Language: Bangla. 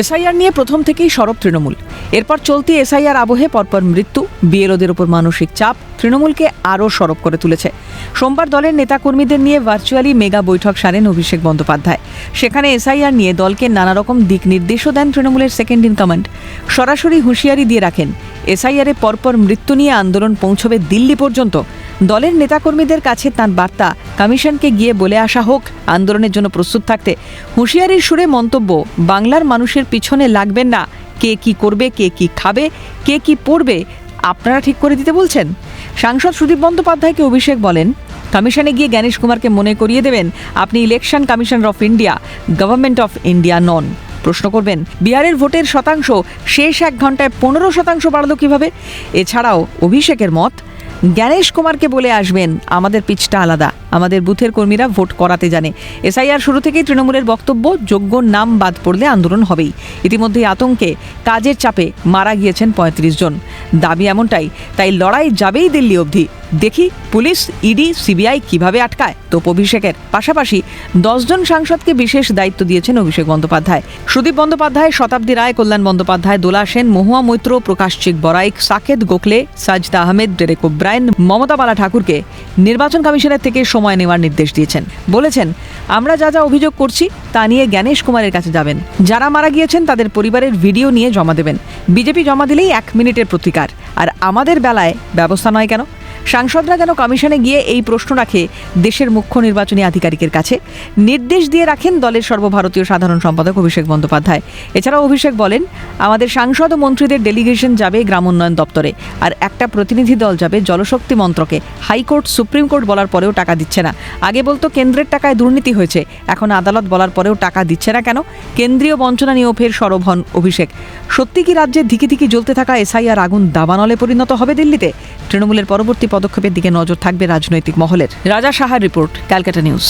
এসআইআর নিয়ে প্রথম থেকেই সরব তৃণমূল। এরপর চলতি এসআইআর আবহে পরপর মৃত্যু। বিএলওদের ওপর মানসিক চাপ তৃণমূলকে আরও সরব করে তুলেছে। সোমবার দলের নেতাকর্মীদের নিয়ে ভার্চুয়ালি মেগা বৈঠক সারেন অভিষেক বন্দ্যোপাধ্যায়। সেখানে এসআইআর নিয়ে দলকে নানা রকম দিক নির্দেশও দেন তৃণমূলের সেকেন্ড ইন কমান্ড সরাসরি হুঁশিয়ারি দিয়ে রাখেন, এসআইআরে পরপর মৃত্যু নিয়ে আন্দোলন পৌঁছবে দিল্লি পর্যন্ত। দলের নেতাকর্মীদের কাছে তার বার্তা, কমিশনকে গিয়ে বলে আসা হোক, আন্দোলনের জন্য প্রস্তুত থাকতে। হুঁশিয়ারির সুরে মন্তব্য, বাংলার মানুষের পিছনে লাগবেন না। কে কি করবে, কে কি খাবে, কে কি পড়বে, আপনারা ঠিক করে দিতে বলছেন। সাংসদ সুদীপ বন্দ্যোপাধ্যায়কে অভিষেক বলেন, কমিশনে গিয়ে জ্ঞানেশ কুমারকে মনে করিয়ে দেবেন, আপনি election commissioner of India, government of India নন। প্রশ্ন করবেন, বিহারের ভোটের শতাংশ শেষ এক ঘন্টায় পনেরো শতাংশ বাড়ল কীভাবে? এছাড়াও অভিষেকের মত, জ্ঞানেশ কুমারকে বলে আসবেন, আমাদের পিচটা আলাদা। আমাদের বুথের কর্মীরা ভোট করাতে জানে। এসআইআর শুরু থেকেই তৃণমূলের বক্তব্য, যোগ্য নাম বাদ পড়লে আন্দোলন হবেই। ইতিমধ্যেই আতঙ্কে কাজের চাপে মারা গিয়েছেন পঁয়ত্রিশ জন। দাবি এমনটাই, তাই লড়াই যাবেই দিল্লি অবধি। দেখি পুলিশ, ইডি, সিবিআই কীভাবে আটকায়। তোপ অভিষেকের পাশাপাশি দশজন সাংসদকে বিশেষ দায়িত্ব দিয়েছেন অভিষেক বন্দ্যোপাধ্যায়। সুদীপ বন্দ্যোপাধ্যায়, শতাব্দী রায়, কল্যাণ বন্দ্যোপাধ্যায়, দোলা সেন, মহুয়া মৈত্র, প্রকাশ চিক বরাইক, সাকেত গোখলে, সাজদা আহমেদ, ডেরেক ওব্রায়ন, মমতা বালা ঠাকুরকে নির্বাচন কমিশনের থেকে সময় নেওয়ার নির্দেশ দিয়েছেন। বলেছেন, আমরা যা যা অভিযোগ করছি, তা নিয়ে জ্ঞানেশ কুমারের কাছে যাবেন। যারা মারা গিয়েছেন, তাদের পরিবারের ভিডিও নিয়ে জমা দেবেন। বিজেপি জমা দিলেই এক মিনিটের প্রতিকার। আর আমাদের বেলায় ব্যবস্থা নয় কেন? সাংসদরা যেন কমিশনে গিয়ে এই প্রশ্ন রাখে দেশের মুখ্য নির্বাচনী আধিকারিকের কাছে। নির্দেশ দিয়ে রাখেন দলের সর্বভারতীয় সাধারণ সম্পাদক অভিষেক বন্দ্যোপাধ্যায়। এছাড়াও অভিষেক বলেন, আমাদের সাংসদ ও মন্ত্রীদের ডেলিগেশন যাবে গ্রাম উন্নয়ন দপ্তরে, আর একটা প্রতিনিধি দল যাবে জলশক্তি মন্ত্রকে। হাইকোর্ট, সুপ্রিম কোর্ট বলার পরেও টাকা দিচ্ছে না। আগে বলতো কেন্দ্রের টাকায় দুর্নীতি হয়েছে, এখন আদালত বলার পরেও টাকা দিচ্ছে না কেন? কেন্দ্রীয় বঞ্চনা নিয়েও ফের সরব হন অভিষেক। সত্যি কি রাজ্যে ধিকি ধিকি জ্বলতে থাকা এসআইআর আগুন দাবানলে পরিণত হবে দিল্লিতে? তৃণমূলের পরবর্তী পদক্ষেপের দিকে নজর থাকবে রাজনৈতিক মহলের। রাজা সাহার রিপোর্ট ক্যালকাটা নিউজ।